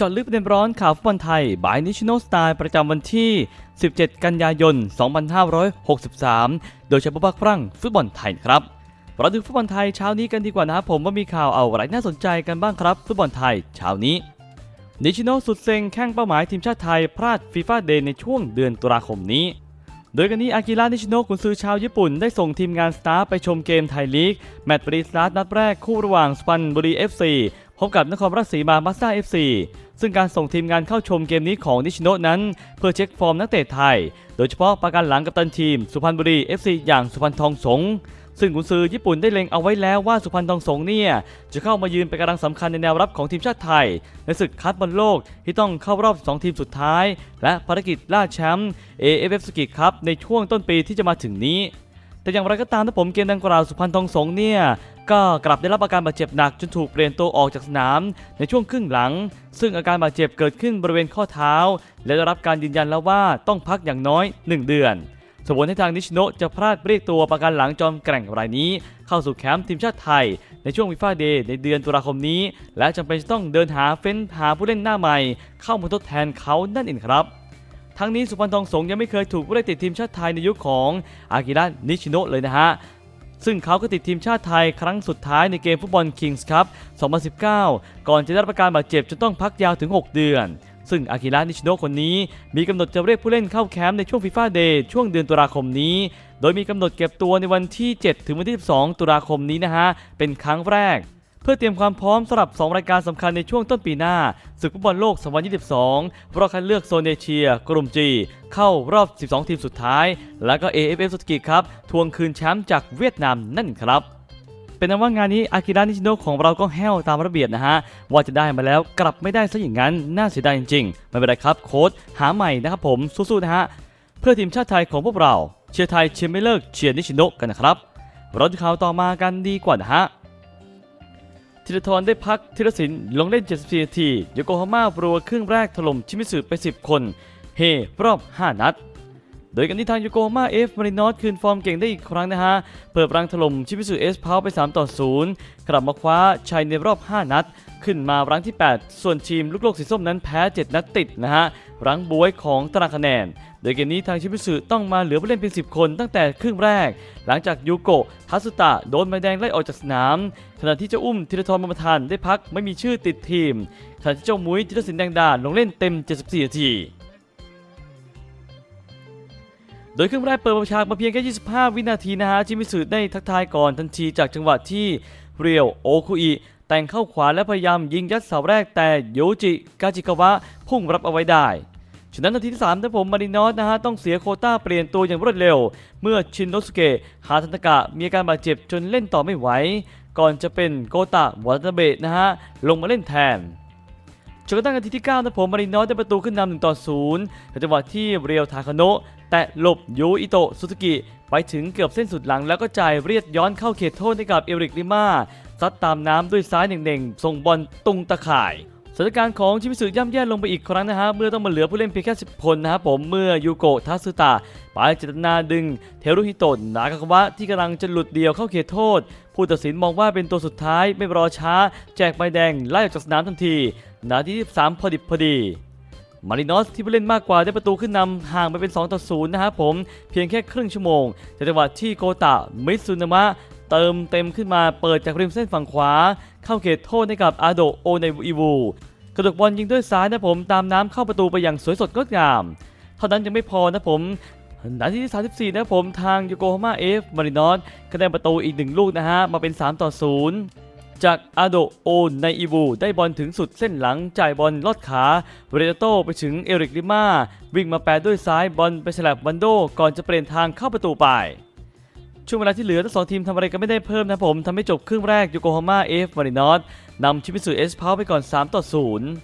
จาะลึกประเด็นร้อนข่าวฟุตบอลไทย บายนิชโนสไตล์ประจำวันที่ 17 กันยายน 2563 โดยเฉพาะภาครั่งฟุตบอลไทยครับเราดูฟุตบอลไทยเช้านี้กันดีกว่านะครับผมว่ามีข่าวเอาอะไรน่าสนใจกันบ้างครับ ฟุตบอลไทยเช้านี้นิชิโนสุดเซ็งแข่งเป้าหมายทีมชาติไทย พลาดฟีฟ่าเดย์ในช่วงเดือนตุลาคมนี้ โดยกันนี้อากิระนิชิโนกุนซือชาวญี่ปุ่นได้ส่งทีมงานสตาฟไปชมเกมไทยลีก แมตช์ปรีสตาร์ทนัดแรกคู่ระหว่างสุพรรณบุรี FC พบกับนครราชสีมามาสด้า FC ซึ่ ซึ่งการส่งทีมงานเข้าชมเกมนี้ของนิชิโนะนั้น เพื่อเช็คฟอร์มนักเตะไทย โดยเฉพาะประการหลังกับตันทีม สุพรรณบุรี FC อย่างสุพรรณทองสงซึ่งกุนซือญี่ปุ่นได้เล็งเอาไว้แล้วว่าสุพรรณทองสงเนี่ยจะเข้ามายืนเป็นกำลังสำคัญในแนวรับของทีมชาติไทย ในศึกคัดบอลโลกที่ต้องเข้ารอบ 2 ทีมสุดท้าย และภารกิจล่าแชมป์ AFF สกิครับในช่วงต้นปีที่จะมาถึงนี้ แต่อย่างไรก็ตามถ้าผมเกมดังกล่าวสุพรรณทองสงเนี่ยก็กลับได้รับอาการบาดเจ็บหนักจนถูกเปลี่ยนตัวออกจากสนาม ในช่วงครึ่งหลัง ซึ่งอาการบาดเจ็บเกิดขึ้นบริเวณข้อเท้า และได้รับการยืนยันแล้วว่าต้องพักอย่างน้อย 1 เดือนส่งผลให้ทางนิชโนจะพลาดเรียกตัวประกันหลังจอมแกร่งรายนี้ เข้าสู่แคมป์ทีมชาติไทย ในช่วงวิฟาเดย์ในเดือนตุลาคมนี้ และจำเป็นจะต้องเดินหาเฟ้นหาผู้เล่นหน้าใหม่ เข้ามาทดแทนเขานั่นเองครับ ทั้งนี้สุพรรณทองสงยังไม่เคยถูกผู้เล่นติดทีมชาติไทยในยุคของอากิระนิชิโนะเลยนะฮะซึ่งเขาก็ติดทีมชาติไทยครั้งสุดท้ายในเกมฟุตบอลคิงส์คัพ2019 ก่อนจะได้รับการบาดเจ็บจนต้องพักยาวถึง 6 เดือน ซึ่งอากิระนิชิโนะคนนี้ มีกำหนดจะเรียกผู้เล่นเข้าแคมป์ในช่วงฟีฟ่าเดย์ช่วงเดือนตุลาคมนี้ โดยมีกำหนดเก็บตัวในวันที่ 7 ถึงวันที่ 12 ตุลาคมนี้นะฮะ เป็นครั้งแรก เพื่อเตรียมความพร้อมสำหรับ 2 รายการสำคัญในช่วงต้นปีหน้า ศึกฟุตบอลโลก 2022 รอบคัดเลือกโซนเอเชีย กลุ่ม G เข้ารอบ 12 ทีมสุดท้าย แล้วก็ AFF สุดกีครับ ทวงคืนแชมป์จากเวียดนามนั่นครับ เป็นนั้นว่างานนี้อากิระนิชิโนะของเราก็แห้วตามระเบียบนะฮะ ว่าจะได้มาแล้วกลับไม่ได้ซะอย่างนั้นน่าเสียดายจริงๆไม่เป็นไรครับโค้ชหาใหม่นะครับผมสู้ๆนะฮะเพื่อทีมชาติไทยของพวกเราเชียร์ไทยเชียร์ไม่เลิกเชียร์นิชิโนะกันนะครับเราจะข่าวต่อมากันดีกว่านะฮะ ธีรทรได้พักธีรศิลป์ลงเล่น 74 นาทีโยโกฮาม่ารัวครึ่งแรกถล่มชิมิสึไป 10 คน เฮรอบ 5 นัด โดยกันที่ทางโยโกฮาม่าเอฟมารินอสคืนฟอร์มเก่งได้อีกครั้งนะฮะ เปิดรังถล่มชิมิสึเอสพาวไป 3 ต่อ 0 กลับมาคว้าชัยในรอบ 5 นัด ขึ้นมารังที่ 8 ส่วนทีมลูกโลกสีส้มนั้นแพ้ 7 นัดติดนะฮะ รังบวยของตารางคะแนน โดยเกมนี้ทางชิมิสึต้องมาเหลือผู้เล่นเพียง 10 คนตั้งแต่ครึ่งแรก หลังจากยูโกะทัสุตะโดนใบแดงไล่ออกจากสนาม ขณะที่เจ้าอุ้มธีรทรบุญมทันได้พักไม่มีชื่อติดทีมขณะที่เจ้ามุ้ยธีรศิลป์แดงดาลงเล่นเต็ม 74นาที โดยครึ่งแรกเปิดประชากมาเพียงแค่ 25 วินาทีนะฮะจิมิสึได้ทักทายก่อนทันทีจากจังหวะที่เรียวโอคุอิแต่งเข้าขวาและพยายามยิงยัดเสาแรกแต่โยจิกาจิกาวะพุ่งรับเอาไว้ได้ฉะนั้นนาทีที่3ท่านผมมารินอสนะฮะต้องเสียโคต้าเปลี่ยนตัวอย่างรวดเร็ว เมื่อชินโนสุเกะฮาทันตะกะมีอาการบาดเจ็บจนเล่นต่อไม่ไหว ก่อนจะเป็นโกตะวัตเบะนะฮะลงมาเล่นแทนจนกระทั่งนาทีที่9นะผมมารินอสได้ประตูขึ้นนำ1ต่อ0ในย์จังหวะที่เรียวทาคาโนะ แตะหลบยูอิโตะซุสกิไปถึงเกือบเส้นสุดหลังแล้วก็จ่ายเรียดย้อนเข้าเขตโทษให้กับเอริกลิมาซัดตามน้ำด้วยซ้ายเน่งๆส่งบอลตุงตะข่ายสถานการณ์ของชิมิสึย่ำแย่ลงไปอีกครั้งนะฮะเมื่อต้องมาเหลือผู้เล่นเพียงแค่ 10 คนนะครับผมเมื่อยูโกะทัสึตะไปเจตนาดึง เทรุฮิโตะนากากาวะที่กำลังจะหลุดเดียวเข้าเขตโทษ ผู้ตัดสินมองว่าเป็นตัวสุดท้ายไม่รอช้า แจกใบแดงไล่ออกจากสนามทันที นาทีที่3พอดิบพอดี มารินอสที่ผู้เล่นมากกว่าได้ประตูขึ้นนำห่างไปเป็น 2 ต่อ 0 นะครับผม เพียงแค่ครึ่งชั่วโมงจังหวะที่โกตะมิซุนามะเติมเต็มขึ้นมาเปิดจากริมเส้นฝั่งขวา เข้าเขตโทษให้กับอาโดโอในอีวูกระดกบอลยิงด้วยซ้ายนะผมตามน้ำเข้าประตูไปอย่างสวยสดงดงาม เท่านั้นยังไม่พอนะผมนาทีที่ 34 นะผมทางโยโกฮาม่าเอฟมารินอสก็ได้ประตูอีกหนึ่งลูกนะฮะมาเป็น 3 ต่อ 0 จากอาโดโอในอีวูได้บอลถึงสุดเส้นหลังจ่ายบอลลอดขาเรโตไปถึงเอริกลิมาวิ่งมาแปะด้วยซ้ายบอลไปฉลับวันโดก่อนจะเปลี่ยนทางเข้าประตูไป ช่วงเวลาที่เหลือทั้งสองทีมทำอะไรกันไม่ได้เพิ่มนะผมทำให้จบครึ่งแรกโยโกฮาม่าเอฟมารินอสนำชิมิสึเอสพาวไปก่อน 3 ต่อ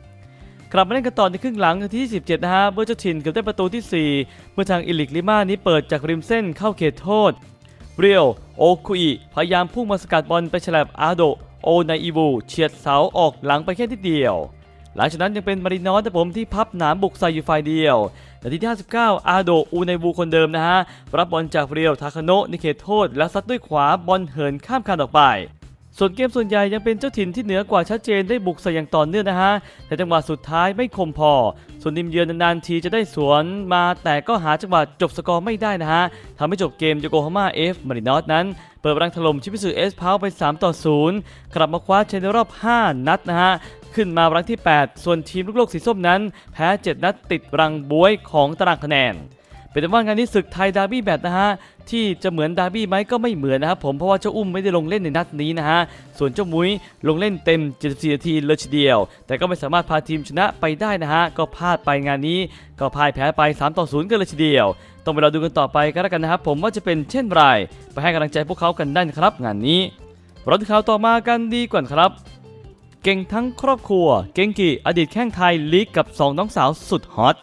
0กลับมาเล่นกันต่อในครึ่งหลังทีที่17นะฮะ เมื่อเจ้าถิ่นเกือบได้ประตูที่ 4 เมื่อทางอิลิกลิมานี้เปิดจากริมเส้นเข้าเขตโทษ เรียว โอคุอิพยายามพุ่งมาสกัดบอลไปฉลับอาโด โอไนอีวูเฉียดเสาออกหลังไปแค่ทีเดียว หลังจากนั้นยังเป็นมารินอสแต่ผมที่พับหนามบุกใส่อยู่ฝ่ายเดียวนาทีที่ 59 อาโดอูไนวูคนเดิมนะฮะ รับบอลจากเรียวทาคาโนะในเขตโทษ และซัดด้วยขวาบอลเหินข้ามคานออกไป ส่วนเกมส่วนใหญ่ยังเป็นเจ้าถิ่นที่เหนือกว่าชัดเจนได้บุกใส่อย่างต่อเนื่องนะฮะ แต่จังหวะสุดท้ายไม่คมพอ ส่วนทีมเยือนนานๆทีจะได้สวนมาแต่ก็หาจังหวะจบสกอร์ไม่ได้นะฮะทำให้จบเกมโยโกฮาม่าเอฟมารินอสนั้นเปิดรังถล่มชิมิสึเอสพาวไป 3 ต่อ 0 กลับมาคว้าชมป์ในรอบ 5 นัดนะฮะขึ้นมารังที่ 8 ส่วนทีมลูกโลกสีส้มนั้น แพ้ 7 นัดติดรังบวยของตารางคะแนน เป็นแต่ว่างานนี้ศึกไทยดาร์บี้แบทนะฮะที่จะเหมือนดาร์บี้ไหมก็ไม่เหมือนนะครับผมเพราะว่าเจ้าอุ้มไม่ได้ลงเล่นในนัดนี้นะฮะส่วนเจ้ามุ้ยลงเล่นเต็ม 74 นาทีเลยทีเดียว แต่ก็ไม่สามารถพาทีมชนะไปได้นะฮะก็พลาดไปงานนี้ก็พ่ายแพ้ไป 3 ต่อ 0 กันเลยทีเดียว ต้องไปรอดูกันต่อไปก็แล้วกันนะครับผมว่าจะเป็นเช่นไรไปให้กำลังใจพวกเขากันได้นะครับ งานนี้ราดูข่าวต่อมากันดีกว่าครับเก่งทั้งครอบครัว เก่งกีอดีตแข้งไทยลีกกับ 2 น้องสาวสุดฮอต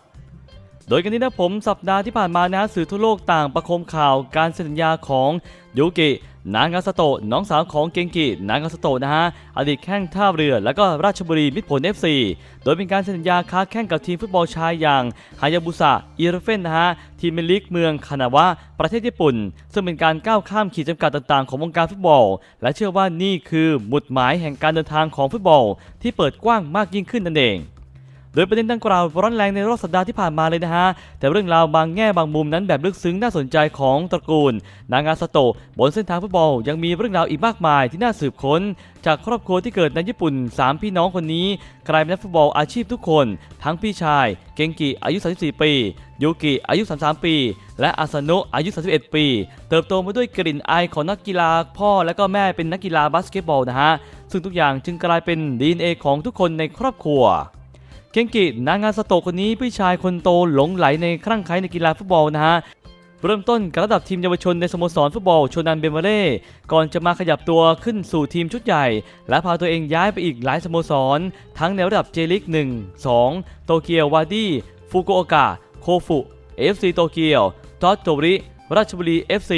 โดยกันนี้นะผมสัปดาห์ที่ผ่านมานะสื่อทั่วโลกต่างประโคมข่าวการเซ็นสัญญาของยูกินางาสโตะน้องสาวของเกงกินางาสโตะนะฮะอดีตแข้งท่าเรือ แล้วก็ราชบุรีมิตรผล FC โดยเป็นการเซ็นสัญญาค้าแข่งกับทีมฟุตบอลชายอย่างฮายาบุสะอิรเฟนนะฮะทีมเมลิกเมืองคานาวะประเทศญี่ปุ่น ซึ่งเป็นการก้าวข้ามขีดจำกัดต่างๆ ของวงการฟุตบอล และเชื่อว่านี่คือหมุดหมายแห่งการเดินทางของฟุตบอล ที่เปิดกว้างมากยิ่งขึ้นนั่นเอง โดยประเด็นดังกล่าวร้อนแรงในรอบสัปดาห์ที่ผ่านมาเลยนะฮะ แต่เรื่องราวบางแง่บางมุมนั้นแบบลึกซึ้งน่าสนใจของตระกูล นางาสโตะบนเส้นทางฟุตบอลยังมีเรื่องราวอีกมากมายที่น่าสืบค้น จากครอบครัวที่เกิดในญี่ปุ่น 3 พี่น้องคนนี้กลายเป็นนักฟุตบอลอาชีพทุกคน ทั้งพี่ชาย เกงกิอายุ 34 ปียูกิอายุ 33 ปี และอาซานะอายุ 31 ปี เติบโตมาด้วยกลิ่นอายของนักกีฬาพ่อและก็แม่เป็นนักกีฬาบาสเกตบอลนะฮะ ซึ่งทุกอย่างจึงกลายเป็น DNA ของทุกคนในครอบครัว เกงกินางาสโตคนนี้พี่ชายคนโตหลงไหลในครั่งไคล้ในกีฬาฟุตบอลนะฮะเริ่มต้นกับระดับทีมเยาวชนในสโมสรฟุตบอลชนันเบเมเล่ก่อนจะมาขยับตัวขึ้นสู่ทีมชุดใหญ่ และพาตัวเองย้ายไปอีกหลายสโมสร ทั้งในระดับเจลิก 1 2 โตเกียววาดี้ฟุกุโอกะ โคฟุเอฟซีโตเกียวทอตโตริราชบุรี FC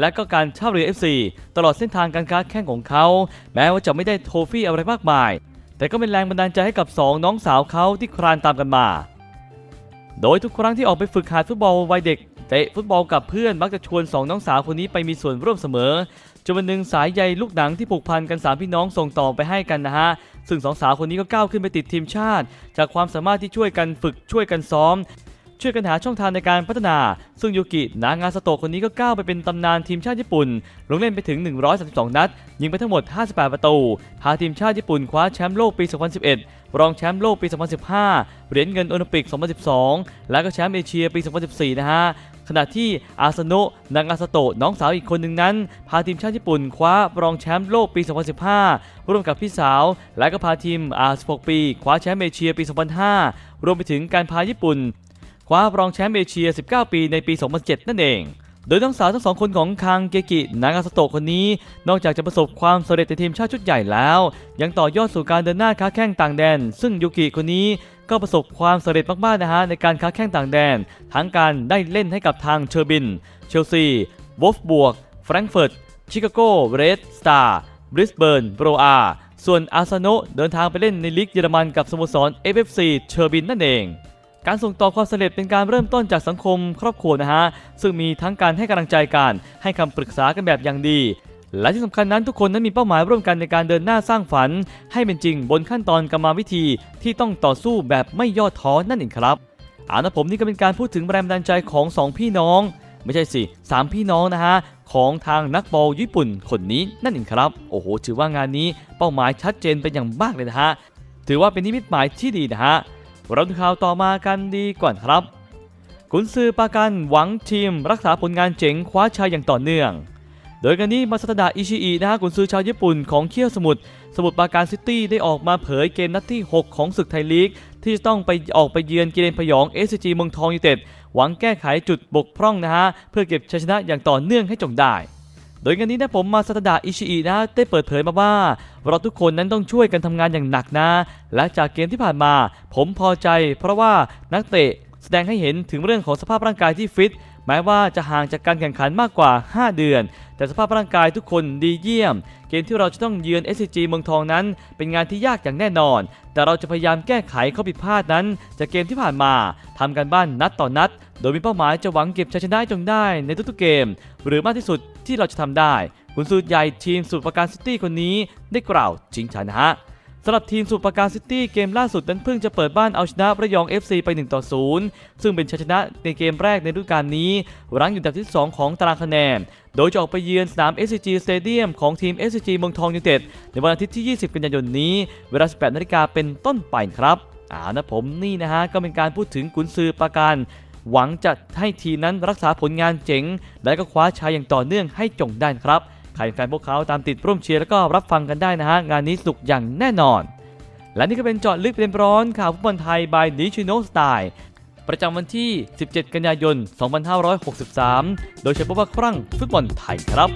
และก็การท่าเรือ FC ตลอดเส้นทางการค้าแข่งของเขา แม้ว่าจะไม่ได้โทฟี่อะไรมากมาย แต่ก็เป็นแรงบันดาลใจให้กับ 2 น้องสาวเขาที่คลานตามกันมา โดยทุกครั้งที่ออกไปฝึกหัดฟุตบอลวัยเด็กเตะฟุตบอลกับเพื่อนมักจะชวน 2 น้องสาวคนนี้ไปมีส่วนร่วมเสมอจนวันหนึ่งสายใยลูกหนังที่ผูกพันกัน 3 พี่น้องส่งต่อไปให้กันนะฮะ ซึ่งสองสาวคนนี้ก็ก้าวขึ้นไปติดทีมชาติ จากความสามารถที่ช่วยกันฝึกช่วยกันซ้อม ช่วยกันหาช่องทางในการพัฒนา ซึ่งยูกินางาสโตะคนนี้ก็ก้าวไปเป็นตำนานทีมชาติญี่ปุ่น ลงเล่นไปถึง 132 นัด ยิงไปทั้งหมด 58 ประตู พาทีมชาติญี่ปุ่นคว้าแชมป์โลกปี 2011 รองแชมป์โลกปี 2015 เหรียญเงินโอลิมปิก 2012 และก็แชมป์เอเชียปี 2014 นะฮะขณะที่อาซาโนะนางาสโตะน้องสาวอีกคนหนึ่งนั้น พาทีมชาติญี่ปุ่นคว้ารองแชมป์โลกปี 2015 ร่วมกับพี่สาว และก็พาทีมอา16ปี คว้าแชมป์เอเชียปี 2005 รวมไปถึงการพาญี่ปุ่น คว้ารองแชมป์เอเชีย 19 ปีในปี 2007 นั่นเอง โดยทั้งสาวทั้งสองคนของคังเกกินางาสโตะคนนี้ นอกจากจะประสบความสำเร็จในทีมชาติชุดใหญ่แล้ว ยังต่อยอดสู่การเดินหน้าค้าแข่งต่างแดน ซึ่งยูกิคนนี้ก็ประสบความสำเร็จมากๆนะฮะในการค้าแข่งต่างแดน ทั้งการได้เล่นให้กับทางเชอร์บิน เชลซีวอฟบวก แฟรงก์เฟิร์ต ชิคาโกเรดสตาร์บริสเบิร์นโบรอาส่วนอาซโนเดินทางไปเล่นในลีกเยอรมันกับสโมสร FFC เชอร์บินนั่นเอง การส่งต่อความสำเร็จเป็นการเริ่มต้นจากสังคมครอบครัวนะฮะ ซึ่งมีทั้งการให้กำลังใจกัน ให้คำปรึกษากันแบบอย่างดี และที่สำคัญนั้นทุกคนนั้นมีเป้าหมายร่วมกันในการเดินหน้าสร้างฝัน ให้เป็นจริงบนขั้นตอนกรรมวิธีที่ต้องต่อสู้แบบไม่ย่อท้อนั่นเองครับอานะผมนี่ก็เป็นการพูดถึงแรงบันดาลใจของสองพี่น้อง ไม่ใช่สิสามพี่น้องนะฮะ ของทางนักบอลญี่ปุ่นคนนี้นั่นเองครับ โอ้โหถือว่างานนี้เป้าหมายชัดเจนเป็นอย่างมากเลยนะฮะถือว่าเป็นนิมิตหมายที่ดีนะฮะ เราดูข่าวต่อมากันดีก่อนครับกุนซือปากันหวังทีมรักษาผลงานเจ๋งคว้าชัยอย่างต่อเนื่อง โดยกันนี้มาสตดาอิชิอินะฮะกุนซือชาวญี่ปุ่นของเคียวสมุทรสมุทรปราการซิตี้ได้ออกมาเผยเกมนัดที่ 6 ของศึกไทยลีก ที่จะต้องไปออกไปเยือนกิเลนพยองเอสจีเมืองทองยูเต็ดหวังแก้ไขจุดบกพร่องนะฮะเพื่อเก็บชัยชนะอย่างต่อเนื่องให้จงได้ โดยงานนี้นะผมมาสตดาอิชิอินะได้เปิดเผยมาว่า เราทุกคนนั้นต้องช่วยกันทำงานอย่างหนักนะ และจากเกมที่ผ่านมา ผมพอใจ เพราะว่านักเตะแสดงให้เห็นถึงเรื่องของสภาพร่างกายที่ฟิตแม้ว่าจะห่างจากการแข่งขันมากกว่า 5 เดือน แต่สภาพร่างกายทุกคนดีเยี่ยม เกมที่เราจะต้องเยือน SCG เมืองทองนั้น เป็นงานที่ยากอย่างแน่นอน แต่เราจะพยายามแก้ไขข้อผิดพลาดนั้น จากเกมที่ผ่านมาทำกันบ้านนัดต่อนัด โดยมีเป้าหมายจะหวังเก็บชัยชนะให้จงได้ในทุกๆเกม หรือมากที่สุดที่เราจะทำได้คุณสูตรใหญ่ทีมสุดประการซิตี้คนนี้ได้กล่าวจริงชันนะฮะ สำหรับทีมสูตรประการซิตี้เกมล่าสุดนั้นเพิ่งจะเปิดบ้านเอาชนะระยอง FC ไป1ต่อ0ซึ่งเป็นชัยชนะในเกมแรกในฤดูกาลนี้รั้งอยู่อันดับที่ 2 ของตารางคะแนน โดยจะออกไปเยือนสนาม SCG Stadium ของทีม SCG เมืองทองยูไนเต็ดในวันอาทิตย์ที่ 20 กันยายนนี้ เวลา 18นาฬิกาเป็นต้นไปครับอ่านะผมนี่นะฮะก็เป็นการพูดถึงกุนซือประการหวังจะให้ทีมนั้นรักษาผลงานเจ๋ง และก็คว้าชัยอย่างต่อเนื่องให้จงได้ครับ ใครแฟนพวกเขาตามติดร่วมเชียร์แล้วก็รับฟังกันได้นะฮะ งานนี้สนุกอย่างแน่นอน และนี่ก็เป็นเจาะลึกประเด็นร้อนข่าวฟุตบอลไทยบายนิชิโนสไตล์ประจำวันที่ 17 กันยายน 2563 โดยเฉพาะว่าครั้งฟุตบอลไทยครับ